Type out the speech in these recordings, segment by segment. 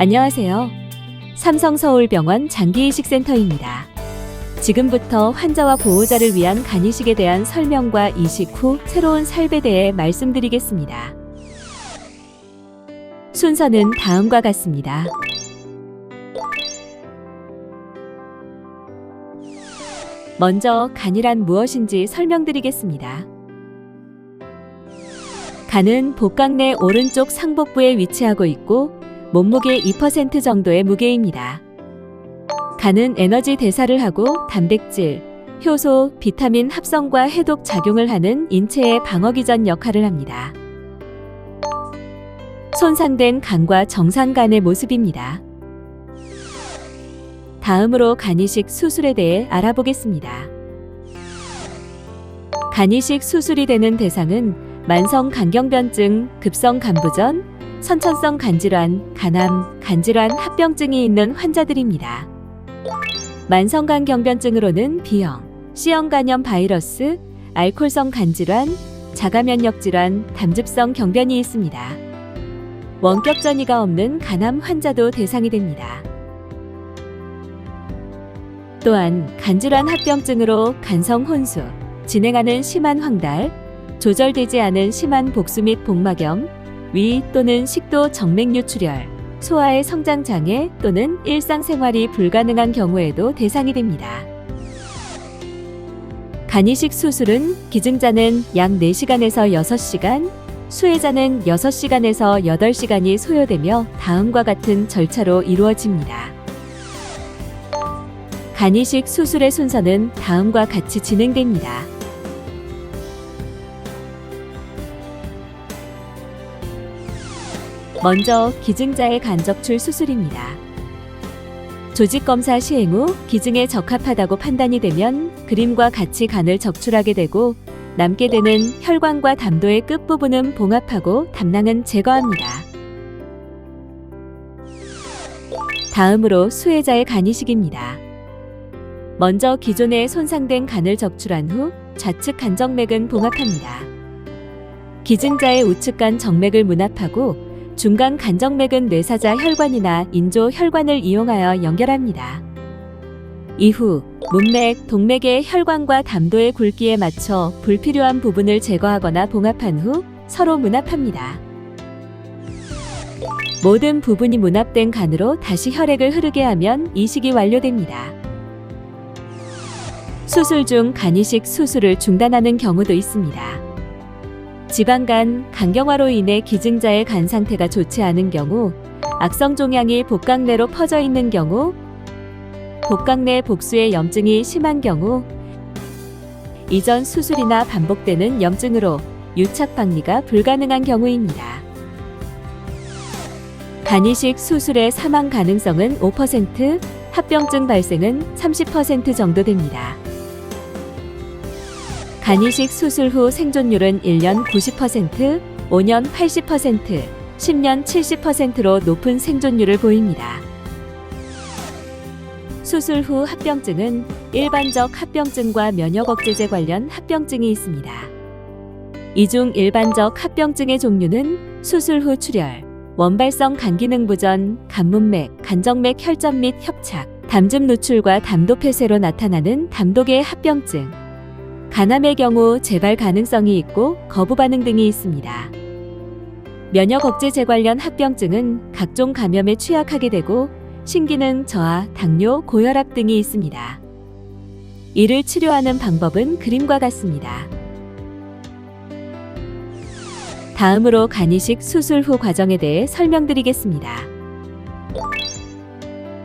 안녕하세요. 삼성서울병원 장기이식센터입니다. 지금부터 환자와 보호자를 위한 간이식에 대한 설명과 이식 후 새로운 살에 대해 말씀드리겠습니다. 순서는 다음과 같습니다. 먼저 간이란 무엇인지 설명드리겠습니다. 간은 복강 내 오른쪽 상복부에 위치하고 있고 몸무게 2% 정도의 무게입니다. 간은 에너지 대사를 하고 단백질, 효소, 비타민 합성과 해독 작용을 하는 인체의 방어기전 역할을 합니다. 손상된 간과 정상간의 모습입니다. 다음으로 간이식 수술에 대해 알아보겠습니다. 간이식 수술이 되는 대상은 만성 간경변증, 급성 간부전, 선천성 간질환, 간암, 간질환 합병증이 있는 환자들입니다. 만성 간 경변증으로는 B형, C형 간염 바이러스, 알코올성 간질환, 자가면역 질환, 담즙성 경변이 있습니다. 원격 전이가 없는 간암 환자도 대상이 됩니다. 또한 간질환 합병증으로 간성 혼수, 진행하는 심한 황달, 조절되지 않은 심한 복수 및 복막염, 위 또는 식도 정맥류 출혈, 소아의 성장 장애 또는 일상생활이 불가능한 경우에도 대상이 됩니다. 간 이식 수술은 기증자는 약 4시간에서 6시간, 수혜자는 6시간에서 8시간이 소요되며 다음과 같은 절차로 이루어집니다. 간이식 수술의 순서는 다음과 같이 진행됩니다. 먼저 기증자의 간 적출 수술입니다. 조직 검사 시행 후 기증에 적합하다고 판단이 되면 그림과 같이 간을 적출하게 되고 남게 되는 혈관과 담도의 끝부분은 봉합하고 담낭은 제거합니다. 다음으로 수혜자의 간 이식입니다. 먼저 기존에 손상된 간을 적출한 후 좌측 간정맥은 봉합합니다. 기증자의 우측 간 정맥을 문합하고 중간 간정맥은 뇌사자 혈관이나 인조 혈관을 이용하여 연결합니다. 이후 문맥, 동맥의 혈관과 담도의 굵기에 맞춰 불필요한 부분을 제거하거나 봉합한 후 서로 문합합니다. 모든 부분이 문합된 간으로 다시 혈액을 흐르게 하면 이식이 완료됩니다. 수술 중 간이식 수술을 중단하는 경우도 있습니다. 지방간, 간경화로 인해 기증자의 간 상태가 좋지 않은 경우, 악성 종양이 복강 내로 퍼져 있는 경우, 복강 내 복수의 염증이 심한 경우, 이전 수술이나 반복되는 염증으로 유착 박리가 불가능한 경우입니다. 간 이식 수술의 사망 가능성은 5%, 합병증 발생은 30% 정도 됩니다. 간이식 수술 후 생존율은 1년 90%, 5년 80%, 10년 70%로 높은 생존율을 보입니다. 수술 후 합병증은 일반적 합병증과 면역 억제제 관련 합병증이 있습니다. 이 중 일반적 합병증의 종류는 수술 후 출혈, 원발성 간기능 부전, 간문맥, 간정맥 혈전 및 협착, 담즙 누출과 담도 폐쇄로 나타나는 담독의 합병증, 간암의 경우 재발 가능성이 있고 거부 반응 등이 있습니다. 면역 억제제 관련 합병증은 각종 감염에 취약하게 되고 신기능 저하, 당뇨, 고혈압 등이 있습니다. 이를 치료하는 방법은 그림과 같습니다. 다음으로 간 이식 수술 후 과정에 대해 설명드리겠습니다.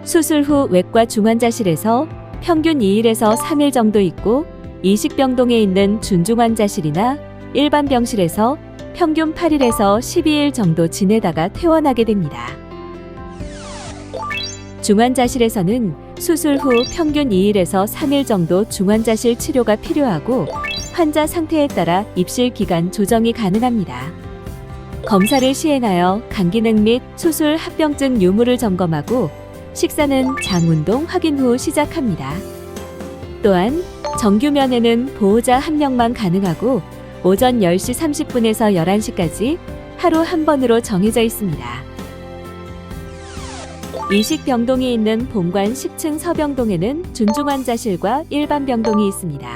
수술 후 외과 중환자실에서 평균 2일에서 3일 정도 있고 이식병동에 있는 준중환자실이나 일반 병실에서 평균 8일에서 12일 정도 지내다가 퇴원하게 됩니다. 중환자실에서는 수술 후 평균 2일에서 3일 정도 중환자실 치료가 필요하고 환자 상태에 따라 입실 기간 조정이 가능합니다. 검사를 시행하여 간기능 및 수술 합병증 유무를 점검하고 식사는 장 운동 확인 후 시작합니다. 또한 정규 면회는 보호자 한 명만 가능하고 오전 10시 30분에서 11시까지 하루 한 번으로 정해져 있습니다. 이식 병동이 있는 본관 10층 서병동에는 준중 환자실과 일반 병동이 있습니다.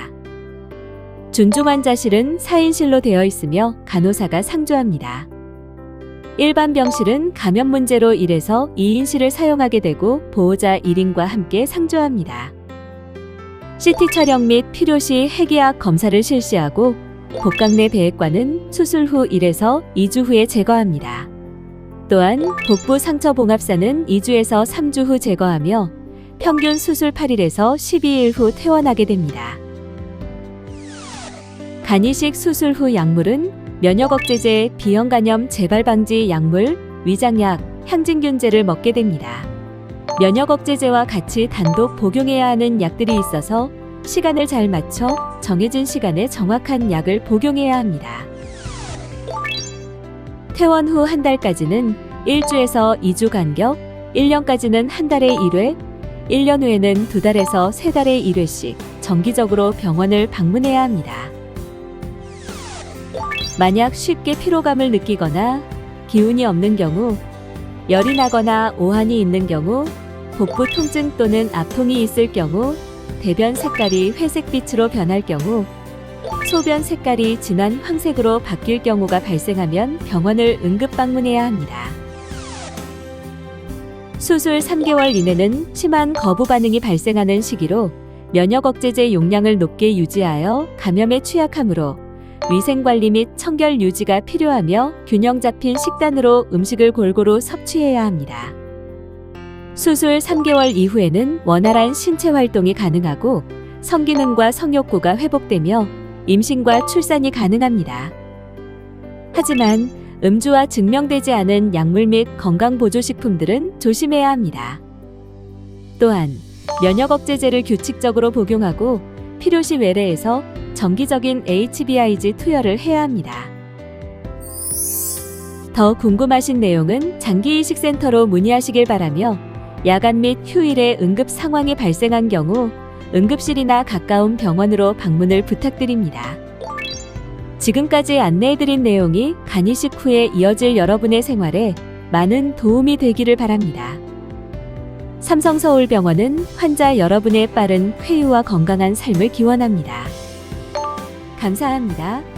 준중 환자실은 4인실로 되어 있으며 간호사가 상주합니다. 일반 병실은 감염 문제로 1에서 2인실을 사용하게 되고 보호자 1인과 함께 상주합니다. CT 촬영 및 필요시 핵의학 검사를 실시하고 복강내 배액관은 수술 후 1에서 2주 후에 제거합니다. 또한 복부 상처 봉합사는 2주에서 3주 후 제거하며 평균 수술 8일에서 12일 후 퇴원하게 됩니다. 간이식 수술 후 약물은 면역 억제제, 비형 간염 재발 방지 약물, 위장약, 향진균제를 먹게 됩니다. 면역 억제제와 같이 단독 복용해야 하는 약들이 있어서 시간을 잘 맞춰 정해진 시간에 정확한 약을 복용해야 합니다. 퇴원 후 한 달까지는 1주에서 2주 간격, 1년까지는 한 달에 1회, 1년 후에는 두 달에서 세 달에 1회씩 정기적으로 병원을 방문해야 합니다. 만약 쉽게 피로감을 느끼거나 기운이 없는 경우, 열이 나거나 오한이 있는 경우, 복부 통증 또는 압통이 있을 경우, 대변 색깔이 회색빛으로 변할 경우, 소변 색깔이 진한 황색으로 바뀔 경우가 발생하면 병원을 응급 방문해야 합니다. 수술 3개월 이내는 심한 거부 반응이 발생하는 시기로 면역 억제제 용량을 높게 유지하여 감염에 취약하므로 위생 관리 및 청결 유지가 필요하며 균형 잡힌 식단으로 음식을 골고루 섭취해야 합니다. 수술 3개월 이후에는 원활한 신체 활동이 가능하고 성기능과 성욕구가 회복되며 임신과 출산이 가능합니다. 하지만 음주와 증명되지 않은 약물 및 건강보조식품들은 조심해야 합니다. 또한 면역 억제제를 규칙적으로 복용하고 필요시 외래에서 정기적인 HBIG 투여를 해야 합니다. 더 궁금하신 내용은 장기이식센터로 문의하시길 바라며 야간 및 휴일에 응급 상황이 발생한 경우 응급실이나 가까운 병원으로 방문을 부탁드립니다. 지금까지 안내해드린 내용이 간이식 후에 이어질 여러분의 생활에 많은 도움이 되기를 바랍니다. 삼성서울병원은 환자 여러분의 빠른 쾌유와 건강한 삶을 기원합니다. 감사합니다.